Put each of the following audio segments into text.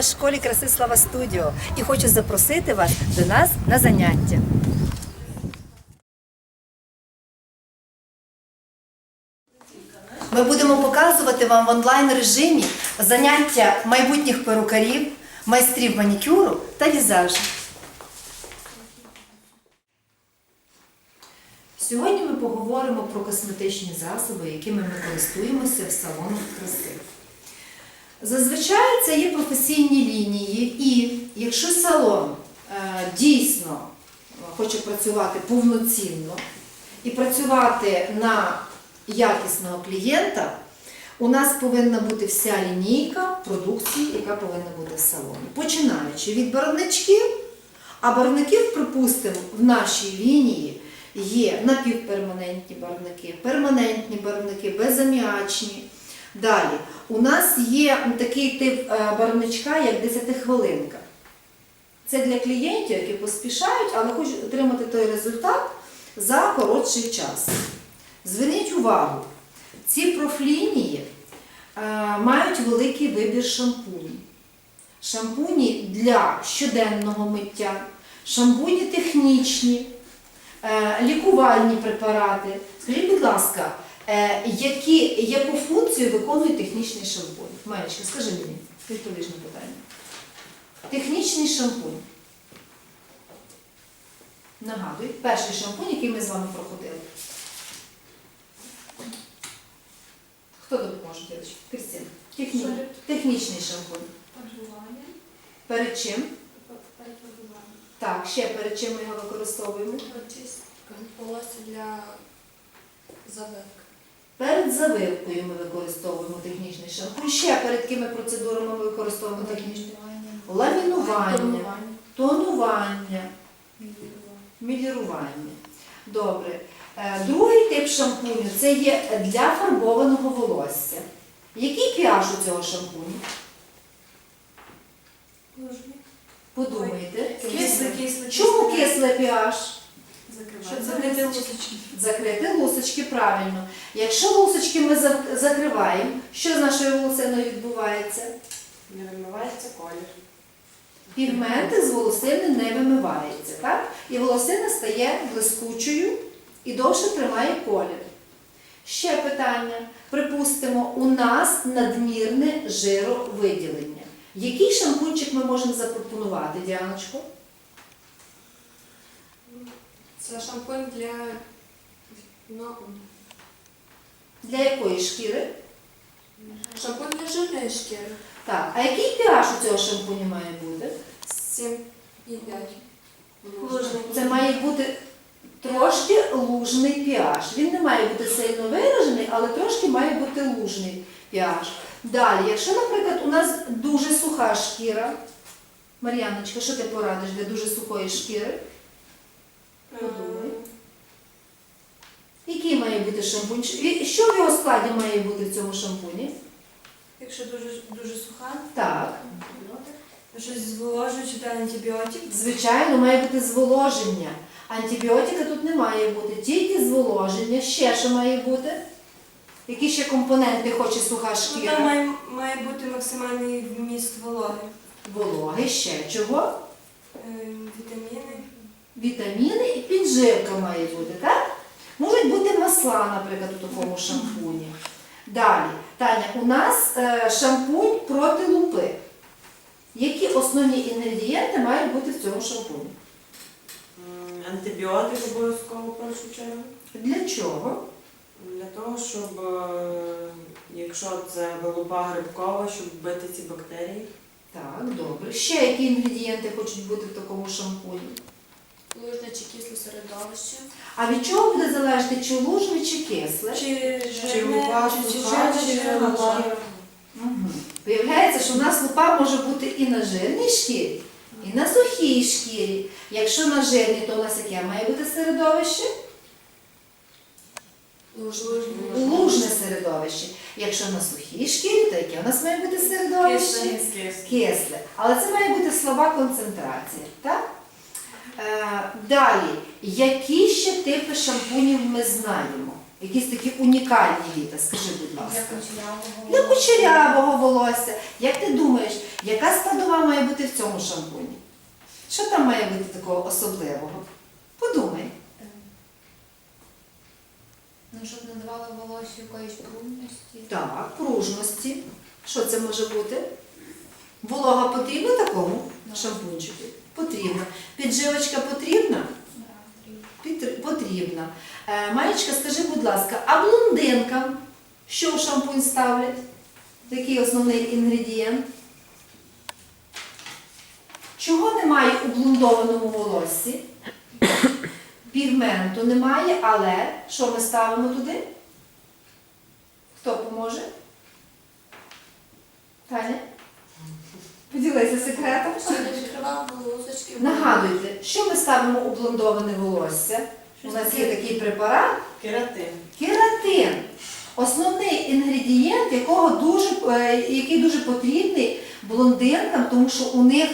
в школі краси Слава Студіо і хочу запросити вас до нас на заняття. Ми будемо показувати вам в онлайн режимі заняття майбутніх перукарів, майстрів манікюру та візажу. Сьогодні ми поговоримо про косметичні засоби, якими ми користуємося в салонах краси. Зазвичай це є професійні лінії, і якщо салон е, дійсно хоче працювати повноцінно і працювати на якісного клієнта, у нас повинна бути вся лінійка продукції, яка повинна бути в салоні. Починаючи від барвничків, а барвників, припустимо, в нашій лінії є напівперманентні барвники, перманентні барвники, безаміачні. Далі, у нас є такий тип е, барвничка, як 10-хвилинка. Це для клієнтів, які поспішають, але хочуть отримати той результат за коротший час. Зверніть увагу, ці профлінії е, мають великий вибір шампунів. Шампуні для щоденного миття, шампуні технічні, е, лікувальні препарати. Скажіть, будь ласка, які, яку функцію виконує технічний шампунь? Маєчка, скажи мені, відповіж на питання. Технічний шампунь. Нагадуй, перший шампунь, який ми з вами проходили. Хто допоможе, дівчатки? Кристина. Техні... Технічний шампунь. Поживання, Перед чим? перепробування. Так, ще перед чим ми його використовуємо? Волосся для завивки. Перед завивкою ми використовуємо технічний шампунь. Ще перед якими процедурами ми використовуємо технічний ламінування, Тонування. Мілірування. Добре. Е, Другий тип шампуню це є для фарбованого волосся. Який pH у цього шампуню? Подумайте. Кисле. Чому кисле pH? Щоб закрити лусочки. Закрити лусочки правильно. Якщо лусочки ми закриваємо, що з нашою волосиною відбувається? Не вимивається колір. Пігменти з волосини не вимиваються, так? І волосина стає блискучою і довше тримає колір. Ще питання. Припустимо, у нас надмірне жировиділення. Який шампунчик ми можемо запропонувати, Діаночко? Це шампунь для ну, Для якої шкіри? шампунь для жирної шкіри. Так, а який pH у цього шампуню має бути? 7 і 5. Це має бути трошки лужний pH. Він не має бути сильно виражений, але трошки має бути лужний pH. Далі, якщо, наприклад, у нас дуже суха шкіра, Мар'яночка, що ти порадиш для дуже сухої шкіри? Подумай. Який має бути шампунь? Що в його складі має бути в цьому шампуні? Якщо дуже, дуже суха, Так, щось зволожуючи та антибіотик, звичайно, має бути зволоження. Антибіотика тут не має бути, тільки зволоження. Ще що має бути? Які ще компоненти хоче суха ну, шкіра? там має, має бути максимальний вміст вологи, Вологи, ще чого? Вітаміни. І підживка має бути, так? Можуть бути масла, наприклад, у такому шампуні. Далі, Таня, у нас е, шампунь проти лупи. Які основні інгредієнти мають бути в цьому шампуні? Антибіотик обов'язково першу чергу. Для чого? Для того, щоб е, якщо це вилупа грибкова, щоб вбити ці бактерії. Так, добре. Ще які інгредієнти хочуть бути в такому шампуні? Лужне чи кисле середовище. А від чого буде залежати, чи лужне, чи кисле? Чи жирне, лупа чи, жирне, чи. Угу. Виявляється, що у нас лупа може бути і на жирній шкірі, і на сухій шкірі. Якщо на жирній, то у нас яке має бути середовище? Лужне. Лужне середовище. Якщо на сухій шкірі, то яке у нас має бути середовище? Кисле. Але це має бути слаба концентрація. Так? Е, далі, які ще типи шампунів ми знаємо? Якісь такі унікальні віта, скажи, будь ласка. Для кучерявого. Для кучерявого волосся. Як ти думаєш, яка складова має бути в цьому шампуні? Що там має бути такого особливого? Подумай. Ну, щоб надавало волосся якоїсь пружності. Так, пружності. Що це може бути? Волога потрібна такому Да. шампунчику? Потрібна. Підживочка потрібна? Потрібна. Е, Маєчка, скажи, будь ласка, а блондинкам що в шампунь ставлять? Який основний інгредієнт? Чого немає у блондованому волоссі? Пігменту немає, але що ми ставимо туди? Хто поможе? Таня? Поділися секретом. Не волосочки. Нагадуйте, що ми ставимо у блондоване волосся? У нас є такий препарат Кератин. кератин. Основний інгредієнт, якого дуже, е, який дуже потрібний блондинкам, тому що у них,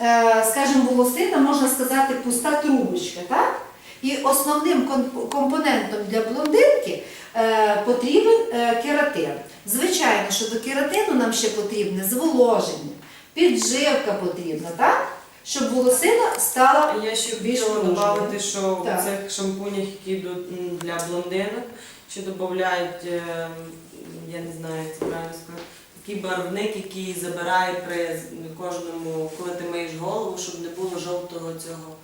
е, скажімо, волосина, можна сказати, пуста трубочка. Так? І основним компонентом для блондинки е, потрібен кератин. Звичайно, що до кератину нам ще потрібне зволоження, підживка потрібна, так? щоб волосина стала я ще Більш хотіла додати, що в цих шампунях, які йдуть для блондинок, ще додають, е, я не знаю, як це правильно сказати, такий барвник, який забирає при з- кожному, коли ти миєш голову, щоб не було жовтого цього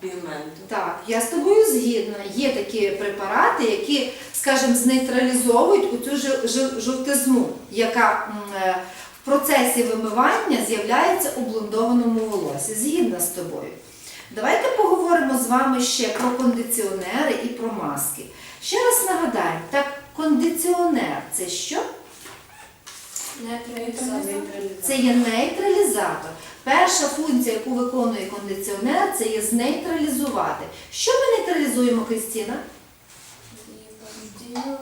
пігменту. Так, я з тобою згідна. Є такі препарати, які, скажімо, знейтралізовують оцю жи- жи- жовтизну, яка м, е, в процесі вимивання з'являється у блондованому волосі. Згідна з тобою. Давайте поговоримо з вами ще про кондиціонери і про маски. Ще раз нагадаю, так кондиціонер це що? Це є нейтралізатор. Перша функція, яку виконує кондиціонер, це є знейтралізувати. Що ми нейтралізуємо, Кристіна? Дію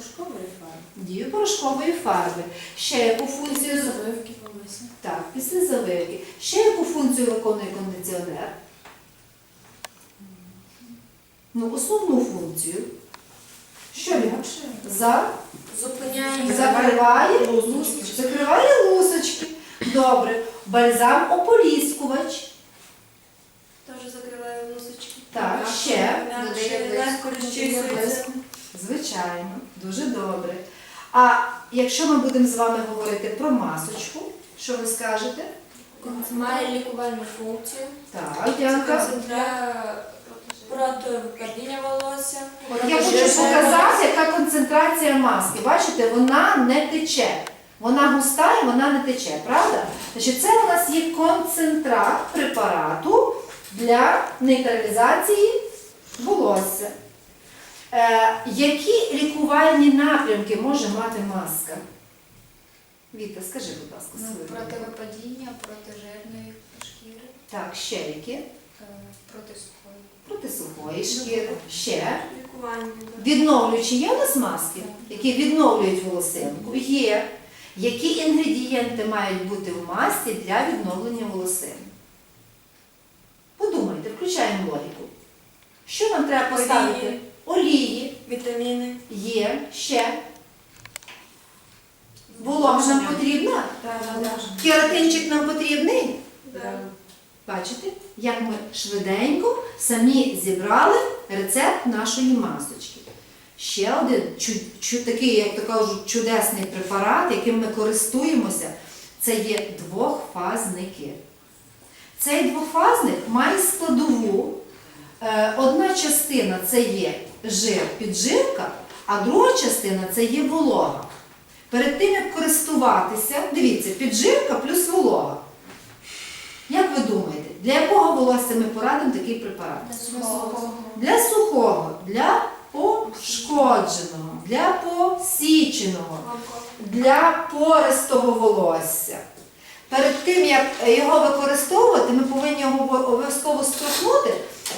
порошкової фарби. Дію порошкової фарби. Ще яку функцію Завивки волосся. так, після завивки. Ще яку функцію виконує кондиціонер? Ну, основну функцію. Що він? За Зупиняє. закриває Лусочки. закриває лусочки. Добре. Бальзам ополіскувач. Теж закриваю носочки. Так, ще. Легко розчісується. Звичайно, дуже добре. А якщо ми будемо з вами говорити про масочку, що ви скажете? Має лікувальну функцію. Так, Янка. Концентра проти випадіння волосся. Я хочу показати, яка концентрація маски. Бачите, вона не тече. Вона густа і вона не тече, правда? Значить, це у нас є концентрат препарату для нейтралізації волосся. Е, які лікувальні напрямки може мати маска? Віта, скажи, будь ласка, Ну, свою. проти випадіння, проти жирної шкіри, Так, ще які? е, проти сухої. Проти сухої шкіри. Ще. Лікування. Відновлюючі є у нас маски, які відновлюють волосинку? Є. Які інгредієнти мають бути в масці для відновлення волосин? Подумайте, включаємо логіку. Що нам треба поставити? Олії. Вітаміни. є, ще. Волога нам потрібна? Кератинчик нам потрібний? Да. Бачите, як ми швиденько самі зібрали рецепт нашої масочки. Ще один чу, чу- такий, як то кажуть, чудесний препарат, яким ми користуємося, це є двохфазники. Цей двохфазник має складову. Е, Одна частина це є жир, підживка, а друга частина це є волога. Перед тим, як користуватися, дивіться, підживка плюс волога. Як ви думаєте, для якого волосся ми порадимо такий препарат? Для сухого, для пошкодженого, для посіченого, для пористого волосся. Перед тим, як його використовувати, ми повинні його обов'язково струхнути,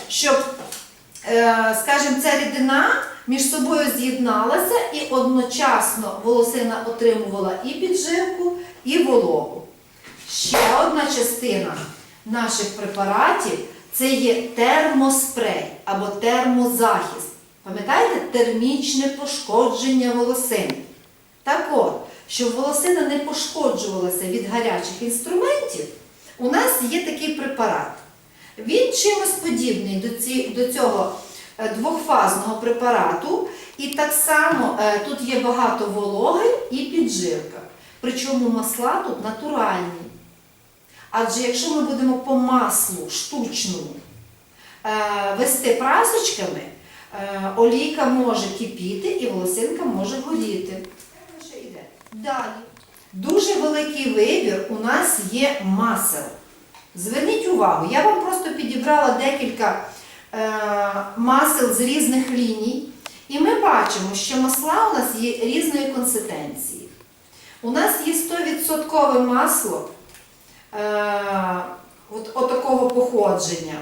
щоб, скажімо, ця рідина між собою з'єдналася і одночасно волосина отримувала і підживку, і вологу. Ще одна частина наших препаратів це є термоспрей або термозахист. Пам'ятаєте, термічне пошкодження волосин. Так от, щоб волосина не пошкоджувалася від гарячих інструментів, у нас є такий препарат. Він чимось подібний до, ці, до цього е, двохфазного препарату, і так само е, тут є багато вологи і піджирка. Причому масла тут натуральні. Адже якщо ми будемо по маслу штучному е, вести прасочками, олійка може кипіти і волосинка може горіти. Далі. Дуже великий вибір у нас є масел. Зверніть увагу, я вам просто підібрала декілька е, масел з різних ліній, і ми бачимо, що масла у нас є різної консистенції. У нас є 100% масло е, от, от такого походження.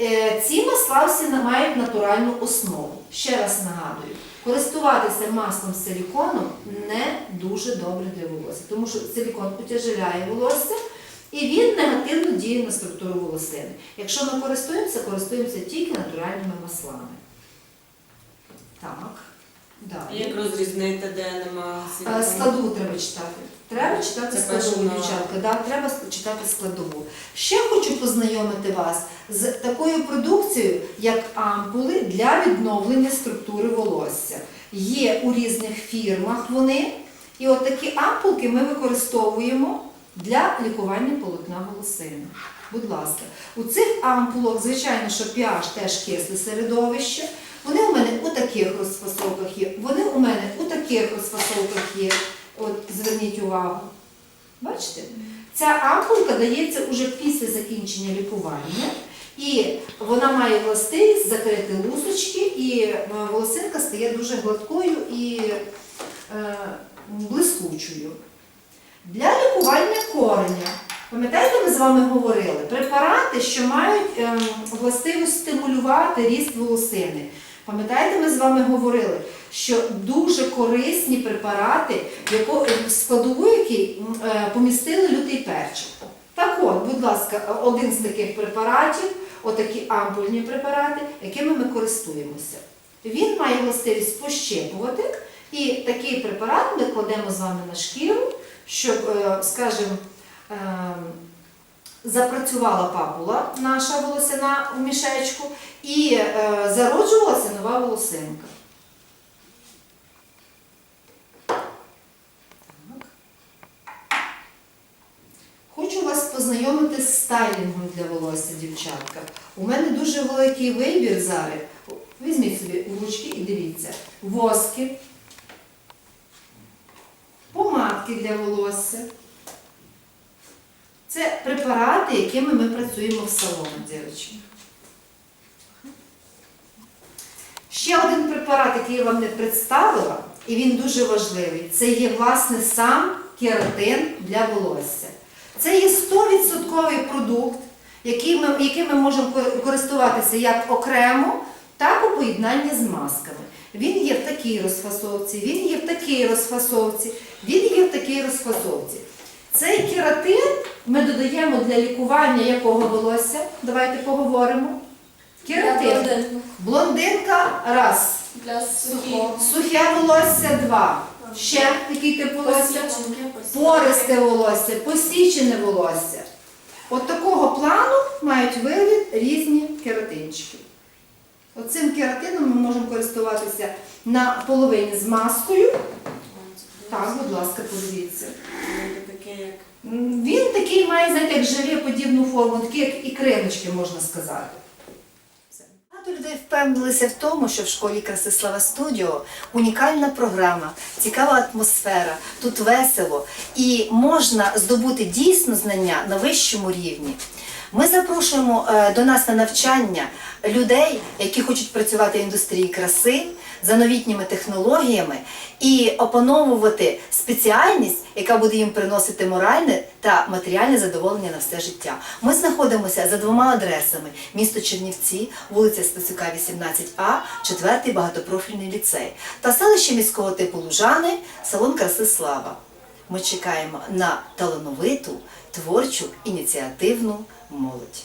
Е, ці масла всі мають натуральну основу. Ще раз нагадую, користуватися маслом з силіконом не дуже добре для волосся, тому що силікон утяжеляє волосся і він негативно діє на структуру волосини. Якщо ми користуємося, користуємося тільки натуральними маслами. Так, далі. Як розрізнити, де нема Е. Складову треба читати. Треба читати Це складову, дівчатка. Да, треба читати складову. Ще хочу познайомити вас з такою продукцією, як ампули для відновлення структури волосся. Є у різних фірмах вони. І от такі ампулки ми використовуємо для лікування полотна волосини. Будь ласка, у цих ампулах, звичайно, що pH теж кисле середовище. Вони у мене у таких розфасовках є, вони у мене у таких розфасовках є. От зверніть увагу. Бачите? Ця ампулка дається уже після закінчення лікування, і вона має властивість закрити лусочки, і е, волосинка стає дуже гладкою і е, блискучою. Для лікування кореня. Пам'ятаєте, ми з вами говорили, препарати, що мають ем, властивість стимулювати ріст волосини. Пам'ятаєте, ми з вами говорили, що дуже корисні препарати, в складову який е, помістили лютий перчик. Так от, будь ласка, один з таких препаратів, отакі ампульні препарати, якими ми користуємося. Він має властивість пощепувати, і такий препарат ми кладемо з вами на шкіру, щоб, е, скажімо, е, запрацювала папула наша волосина у мішечку і е, зароджувалася нова волосинка. Хочу вас познайомити з стайлінгом для волосся, дівчатка. У мене дуже великий вибір зараз. Візьміть собі в ручки і дивіться. Воски, помадки для волосся. Це препарати, якими ми працюємо в салонах, дівчатки. Ще один препарат, який я вам не представила, і він дуже важливий, це є власне сам кератин для волосся. Це є 100% продукт, який ми, яким ми можемо користуватися як окремо, так у поєднанні з масками. Він є в такій розфасовці, він є в такій розфасовці, він є в такій розфасовці. Цей кератин ми додаємо для лікування якого волосся. Давайте поговоримо. Кератин. Блондинка раз. Для. Сухе волосся два. Ще який тип волосся? Пористе волосся, посічене волосся. От такого плану мають вигляд різні кератинчики. Оцим кератином ми можемо користуватися на половині з маскою. Так, будь ласка, подивіться. Він такий має, знаєте, як желе подібну форму, такі як ікриночки, можна сказати. Багато людей впевнилися в тому, що в школі краси Слава Студіо унікальна програма, цікава атмосфера, тут весело і можна здобути дійсно знання на вищому рівні. Ми запрошуємо е, до нас на навчання людей, які хочуть працювати в індустрії краси за новітніми технологіями і опановувати спеціальність, яка буде їм приносити моральне та матеріальне задоволення на все життя. Ми знаходимося за двома адресами: місто Чернівці, вулиця Стецюка, 18А, 4 багатопрофільний ліцей та селище міського типу Лужани, салон краси Слава. Ми чекаємо на талановиту, творчу ініціативну молодь.